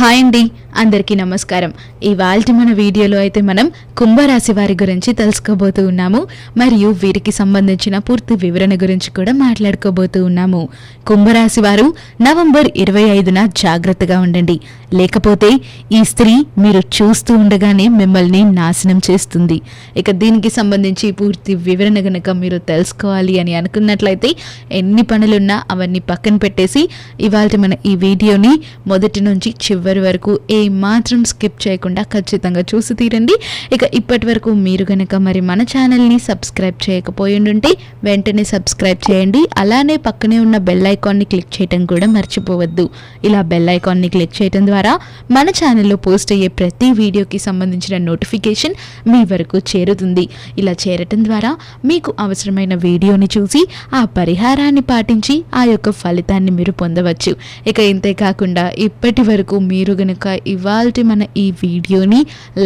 Hi అండి అందరికీ నమస్కారం. ఇవాళ మన వీడియోలో అయితే మనం కుంభరాశి వారి గురించి తెలుసుకోబోతూ ఉన్నాము. మరియు వీరికి సంబంధించిన పూర్తి వివరణ గురించి కూడా మాట్లాడుకోబోతూ ఉన్నాము. కుంభరాశి వారు నవంబర్ ఇరవై ఐదున జాగ్రత్తగా ఉండండి. లేకపోతే ఈ స్త్రీ మీరు చూస్తూ ఉండగానే మిమ్మల్ని నాశనం చేస్తుంది. ఇక దీనికి సంబంధించి పూర్తి వివరణ గనక మీరు తెలుసుకోవాలి అని అనుకున్నట్లయితే ఎన్ని పనులున్నా అవన్నీ పక్కన పెట్టేసి ఇవాళ మన ఈ వీడియోని మొదటి నుంచి చివరి వరకు ఏ మాత్రం స్కిప్ చేయకుండా ఖచ్చితంగా చూసి తీరండి. ఇక ఇప్పటి వరకు మీరు కనుక మరి మన ఛానల్ని సబ్స్క్రైబ్ చేయకపోయి ఉంటే వెంటనే సబ్స్క్రైబ్ చేయండి. అలానే పక్కనే ఉన్న బెల్ ఐకాన్ని క్లిక్ చేయడం కూడా మర్చిపోవద్దు. ఇలా బెల్ ఐకాన్ని క్లిక్ చేయడం ద్వారా మన ఛానల్లో పోస్ట్ అయ్యే ప్రతి వీడియోకి సంబంధించిన నోటిఫికేషన్ మీ వరకు చేరుతుంది. ఇలా చేరటం ద్వారా మీకు అవసరమైన వీడియోని చూసి ఆ పరిహారాన్ని పాటించి ఆ యొక్క ఫలితాన్ని మీరు పొందవచ్చు. ఇక ఇంతే కాకుండా ఇప్పటి వరకు మీరు మీరు గనుక ఇవాళ మన ఈ వీడియోని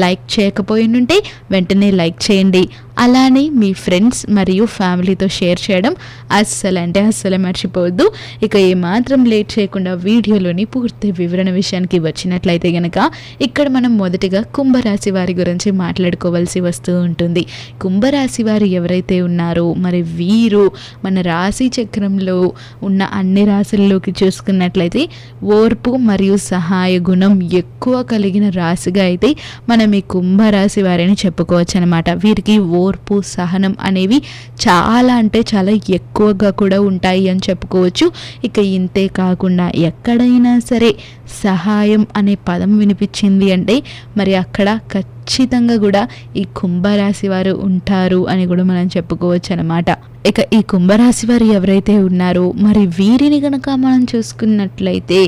లైక్ చేయకపోయినుంటే వెంటనే లైక్ చేయండి. అలానే మీ ఫ్రెండ్స్ మరియు ఫ్యామిలీతో షేర్ చేయడం అస్సలు అంటే అస్సలు మర్చిపోవద్దు. ఇక ఏమాత్రం లేట్ చేయకుండా వీడియోలోని పూర్తి వివరణ విషయానికి వచ్చినట్లయితే గనక ఇక్కడ మనం మొదటిగా కుంభరాశి వారి గురించి మాట్లాడుకోవాల్సి వస్తూ ఉంటుంది. కుంభరాశి వారు ఎవరైతే ఉన్నారో మరి వీరు మన రాశి చక్రంలో ఉన్న అన్ని రాశుల్లోకి చూసుకున్నట్లయితే ఓర్పు మరియు సహాయ గుణం ఎక్కువ కలిగిన రాశిగా అయితే మనం ఈ కుంభరాశి వారిని చెప్పుకోవచ్చు అనమాట వీరికి ఓ ఓర్పు సహనం అనేవి చాలా అంటే చాలా ఎక్కువగా కూడా ఉంటాయి అని చెప్పుకోవచ్చు. ఇక ఇంతే కాకుండా ఎక్కడైనా సరే సహాయం అనే పదం వినిపించింది అంటే మరి అక్కడ ఖచ్చితంగా కూడా ఈ కుంభరాశి వారు ఉంటారు అని కూడా మనం చెప్పుకోవచ్చు అనమాట ఇక ఈ కుంభరాశి వారు ఎవరైతే ఉన్నారో మరి వీరిని కనుక మనం చూసుకున్నట్లయితే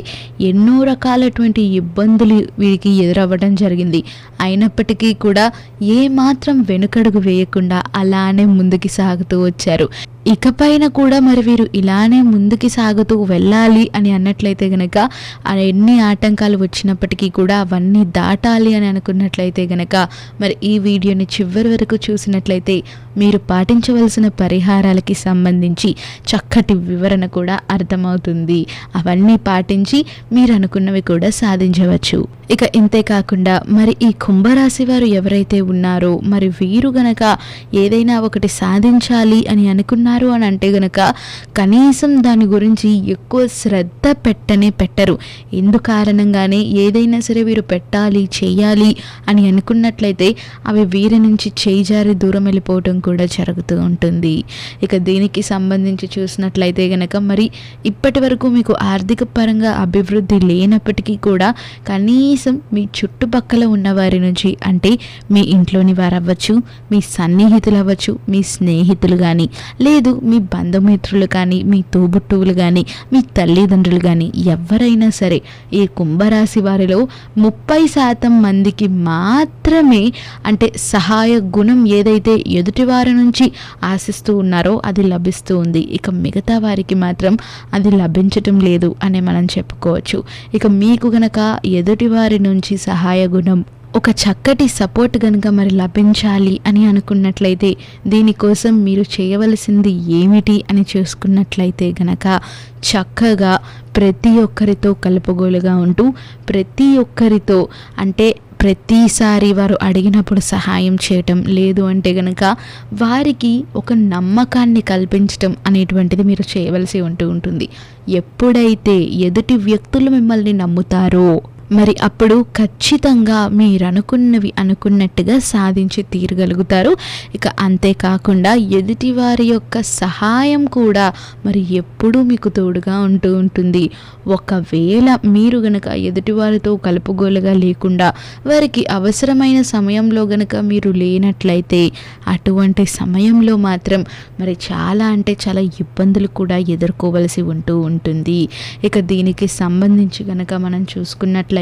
ఎన్నో రకాలటువంటి ఇబ్బందులు వీరికి ఎదురవ్వడం జరిగింది. అయినప్పటికీ కూడా ఏ మాత్రం వెనుకడుగు వేయకుండా అలానే ముందుకు సాగుతూ వచ్చారు. ఇకపైన కూడా మరి వీరు ఇలానే ముందుకు సాగుతూ వెళ్ళాలి అని అన్నట్లయితే గనక ఆ ఎన్ని ఆటంకాలు వచ్చినప్పటికీ కూడా అవన్నీ దాటాలి అని అనుకున్నట్లయితే గనక మరి ఈ వీడియోని చివరి వరకు చూసినట్లయితే మీరు పాటించవలసిన పరిహారాలకి సంబంధించి చక్కటి వివరణ కూడా అర్థమవుతుంది. అవన్నీ పాటించి మీరు అనుకున్నవి కూడా సాధించవచ్చు. ఇక ఇంతే కాకుండా మరి ఈ కుంభరాశి వారు ఎవరైతే ఉన్నారో మరి వీరు గనక ఏదైనా ఒకటి సాధించాలి అని అనుకున్నారు అని అంటే గనక కనీసం దాని గురించి ఎక్కువ శ్రద్ధ పెట్టనే పెట్టరు. ఎందు కారణంగానే ఏదైనా సరే వీరు పెట్టాలి చేయాలి అని అనుకున్నట్లయితే అవి వీరి నుంచి చేయిజారి దూరం వెళ్ళిపోవటం కూడా జరుగుతూ ఉంటుంది. ఇక దీనికి సంబంధించి చూసినట్లయితే గనక మరి ఇప్పటి వరకు మీకు ఆర్థిక పరంగా అభివృద్ధి లేనప్పటికీ కూడా కనీసం కనీసం మీ చుట్టుపక్కల ఉన్నవారి నుంచి అంటే మీ ఇంట్లోని వారు అవ్వచ్చు మీ సన్నిహితులు అవ్వచ్చు మీ స్నేహితులు కానీ లేదు మీ బంధుమిత్రులు కానీ మీ తోబుట్టువులు కానీ మీ తల్లిదండ్రులు కానీ ఎవరైనా సరే ఈ కుంభరాశి వారిలో ముప్పై శాతం మందికి మాత్రమే అంటే సహాయ గుణం ఏదైతే ఎదుటి వారి నుంచి ఆశిస్తూ ఉన్నారో అది లభిస్తూ ఉంది. ఇక మిగతా వారికి మాత్రం అది లభించటం లేదు అని మనం చెప్పుకోవచ్చు. ఇక మీకు గనక ఎదుటివారి వారి నుంచి సహాయ గుణం ఒక చక్కటి సపోర్ట్ కనుక మరి లభించాలి అని అనుకున్నట్లయితే దీనికోసం మీరు చేయవలసింది ఏమిటి అని చూసుకున్నట్లయితే గనక చక్కగా ప్రతి ఒక్కరితో కలుపుగోలుగా ఉంటూ ప్రతి ఒక్కరితో అంటే ప్రతిసారి వారు అడిగినప్పుడు సహాయం చేయటం లేదు అంటే గనక వారికి ఒక నమ్మకాన్ని కల్పించటం అనేటువంటిది మీరు చేయవలసి ఉంటూ ఉంటుంది. ఎప్పుడైతే ఎదుటి వ్యక్తులు మిమ్మల్ని నమ్ముతారో మరి అప్పుడు ఖచ్చితంగా మీరు అనుకున్నవి అనుకున్నట్టుగా సాధించి తీరగలుగుతారు. ఇక అంతేకాకుండా ఎదుటి వారి యొక్క సహాయం కూడా మరి ఎప్పుడూ మీకు తోడుగా ఉంటూ ఉంటుంది. ఒకవేళ మీరు గనక ఎదుటివారితో కలుపుగోలుగా లేకుండా వారికి అవసరమైన సమయంలో గనక మీరు లేనట్లయితే అటువంటి సమయంలో మాత్రం మరి చాలా అంటే చాలా ఇబ్బందులు కూడా ఎదుర్కోవలసి ఉంటూ ఉంటుంది. ఇక దీనికి సంబంధించి గనక మనం చూసుకున్నట్లయితే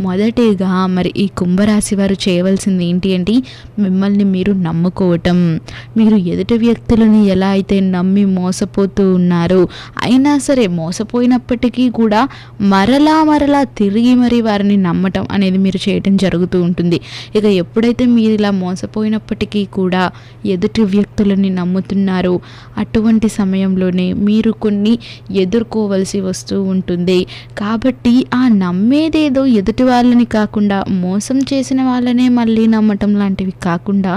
మొదటిగా మరి ఈ కుంభరాశి వారు చేయవలసింది ఏంటి అంటే మిమ్మల్ని మీరు నమ్ముకోవటం. మీరు ఎదుటి వ్యక్తులని ఎలా అయితే నమ్మి మోసపోతూ ఉన్నారో అయినా సరే మోసపోయినప్పటికీ కూడా మరలా మరలా తిరిగి మరి వారిని నమ్మటం అనేది మీరు చేయటం జరుగుతూ ఉంటుంది. ఇక ఎప్పుడైతే మీరు ఇలా మోసపోయినప్పటికీ కూడా ఎదుటి వ్యక్తులని నమ్ముతున్నారో అటువంటి సమయంలోనే మీరు కొన్ని ఎదుర్కోవలసి వస్తూ ఉంటుంది. కాబట్టి ఆ నమ్మేదే ఏదో ఎదుటి వాళ్ళని కాకుండా మోసం చేసిన వాళ్ళనే మళ్ళీ నమ్మటం లాంటివి కాకుండా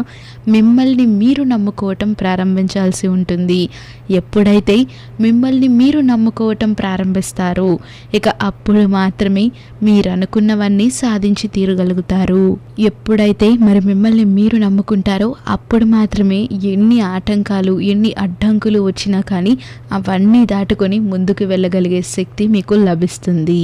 మిమ్మల్ని మీరు నమ్ముకోవటం ప్రారంభించాల్సి ఉంటుంది. ఎప్పుడైతే మిమ్మల్ని మీరు నమ్ముకోవటం ప్రారంభిస్తారు ఇక అప్పుడు మాత్రమే మీరు అనుకున్నవన్నీ సాధించి తీరగలుగుతారు. ఎప్పుడైతే మరి మిమ్మల్ని మీరు నమ్ముకుంటారో అప్పుడు మాత్రమే ఎన్ని ఆటంకాలు ఎన్ని అడ్డంకులు వచ్చినా కానీ అవన్నీ దాటుకొని ముందుకు వెళ్ళగలిగే శక్తి మీకు లభిస్తుంది.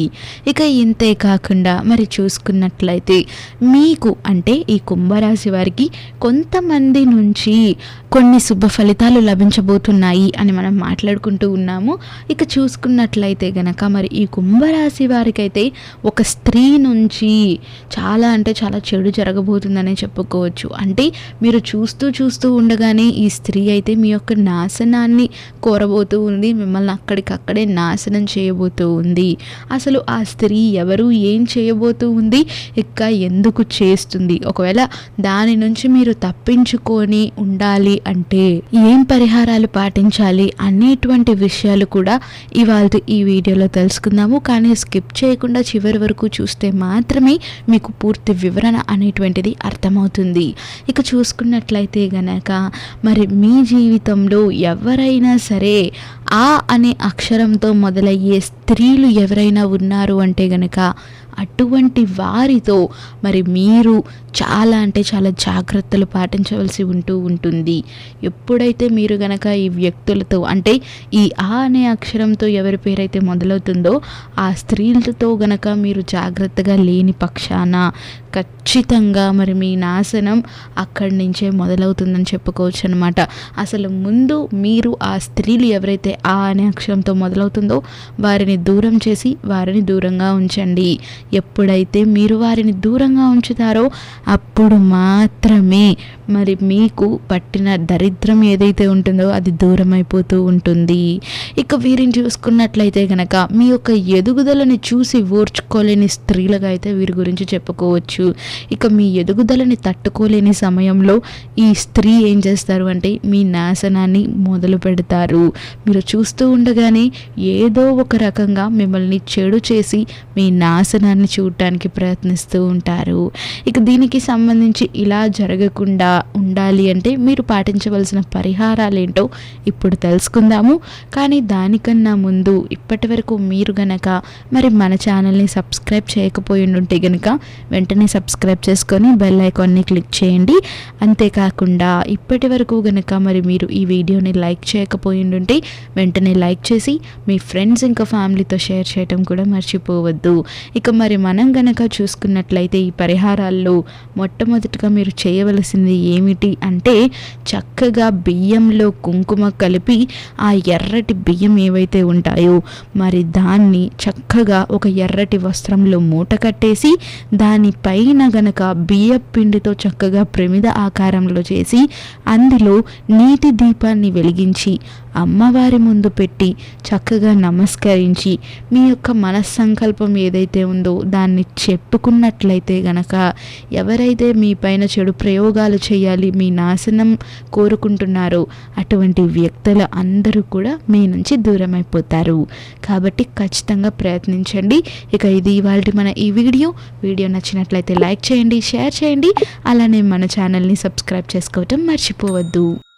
ఇక ఇంతే కాకుండా మరి చూసుకున్నట్లయితే మీకు అంటే ఈ కుంభరాశి వారికి కొంతమంది నుంచి కొన్ని శుభ ఫలితాలు లభించబోతున్నాయి అని మనం మాట్లాడుకుంటూ ఉన్నాము. ఇక చూసుకున్నట్లయితే గనక మరి ఈ కుంభరాశి వారికైతే ఒక స్త్రీ నుంచి చాలా అంటే చాలా చెడు జరగబోతుందనే చెప్పుకోవచ్చు. అంటే మీరు చూస్తూ చూస్తూ ఉండగానే ఈ స్త్రీ అయితే మీ యొక్క నాశనాన్ని కోరబోతూ ఉంది. మిమ్మల్ని అక్కడికక్కడే నాశనం చేయబోతూ ఉంది. అసలు ఆ స్త్రీ ఎవరు? ఏం చేయబోతూ ఉంది? ఇక ఎందుకు చేస్తుంది? ఒకవేళ దాని నుంచి మీరు తప్పించుకొని ఉండాలి అంటే ఏం పరిహారాలు పాటించాలి అనేటువంటి విషయాలు కూడా ఇవాళ ఈ వీడియోలో తెలుసుకుందాము. కానీ స్కిప్ చేయకుండా చివరి వరకు చూస్తే మాత్రమే మీకు పూర్తి వివరణ అనేటువంటిది అర్థమవుతుంది. ఇక చూసుకున్నట్లయితే గనక మరి మీ జీవితంలో ఎవరైనా సరే ఆ అనే అక్షరంతో మొదలయ్యే స్త్రీలు ఎవరైనా ఉన్నారు అంటే గనక అటువంటి వారితో మరి మీరు చాలా అంటే చాలా జాగ్రత్తలు పాటించవలసి ఉంటూ ఉంటుంది. ఎప్పుడైతే మీరు గనక ఈ వ్యక్తులతో అంటే ఈ ఆ అనే అక్షరంతో ఎవరి పేరైతే మొదలవుతుందో ఆ స్త్రీలతో గనక మీరు జాగ్రత్తగా లేని పక్షాన ఖచ్చితంగా మరి మీ నాశనం అక్కడి నుంచే మొదలవుతుందని చెప్పుకోవచ్చు అనమాట అసలు ముందు మీరు ఆ స్త్రీలు ఎవరైతే ఆ అనే అక్షరంతో మొదలవుతుందో వారిని దూరం చేసి వారిని దూరంగా ఉంచండి. ఎప్పుడైతే మీరు వారిని దూరంగా ఉంచుతారో అప్పుడు మాత్రమే మరి మీకు పట్టిన దరిద్రం ఏదైతే ఉంటుందో అది దూరం అయిపోతూ ఉంటుంది. ఇక వీరిని చూసుకున్నట్లయితే కనుక మీ యొక్క ఎదుగుదలని చూసి ఓర్చుకోలేని స్త్రీలుగా అయితే వీరి గురించి చెప్పుకోవచ్చు. ఇక మీ ఎదుగుదలని తట్టుకోలేని సమయంలో ఈ స్త్రీ ఏం చేస్తారు అంటే మీ నాశనాన్ని మొదలు పెడతారు. మీరు చూస్తూ ఉండగానే ఏదో ఒక రకంగా మిమ్మల్ని చెడు చేసి మీ నాశనాన్ని చూడటానికి ప్రయత్నిస్తూ ఉంటారు. ఇక దీనికి సంబంధించి ఇలా జరగకుండా ఉండాలి అంటే మీరు పాటించవలసిన పరిహారాలు ఏంటో ఇప్పుడు తెలుసుకుందాము. కానీ దానికన్నా ముందు ఇప్పటి వరకు మీరు గనక మరి మన ఛానల్ని సబ్స్క్రైబ్ చేయకపోయి ఉంటే గనక వెంటనే సబ్స్క్రైబ్ చేసుకొని బెల్ ఐకాన్ని క్లిక్ చేయండి. అంతేకాకుండా ఇప్పటి వరకు గనక మరి మీరు ఈ వీడియోని లైక్ చేయకపోయి ఉంటే వెంటనే లైక్ చేసి మీ ఫ్రెండ్స్ ఇంకా ఫ్యామిలీతో షేర్ చేయటం కూడా మర్చిపోవద్దు. ఇక మరి మనం గనక చూసుకున్నట్లయితే ఈ పరిహారాల్లో మొట్టమొదటిగా మీరు చేయవలసింది ఏమిటి అంటే చక్కగా బియ్యంలో కుంకుమ కలిపి ఆ ఎర్రటి బియ్యం ఏవైతే ఉంటాయో మరి దాన్ని చక్కగా ఒక ఎర్రటి వస్త్రంలో మూట కట్టేసి దానిపైన గనక బియ్య పిండితో చక్కగా ప్రమిద ఆకారంలో చేసి అందులో నీటి దీపాన్ని వెలిగించి అమ్మవారి ముందు పెట్టి చక్కగా నమస్కరించి మీ యొక్క మనస్సంకల్పం ఏదైతే ఉందో దాన్ని చెప్పుకున్నట్లయితే గనక ఎవరైతే మీ పైన చెడు ప్రయోగాలు చేయాలి మీ నాశనం కోరుకుంటున్నారో అటువంటి వ్యక్తులు అందరూ కూడా మీ నుంచి దూరం అయిపోతారు కాబట్టి ఖచ్చితంగా ప్రయత్నించండి. ఇక ఇది ఇవాళ మన ఈ వీడియో. వీడియో నచ్చినట్లయితే లైక్ చేయండి షేర్ చేయండి. అలానే మన ఛానల్ని సబ్స్క్రైబ్ చేసుకోవటం మర్చిపోవద్దు.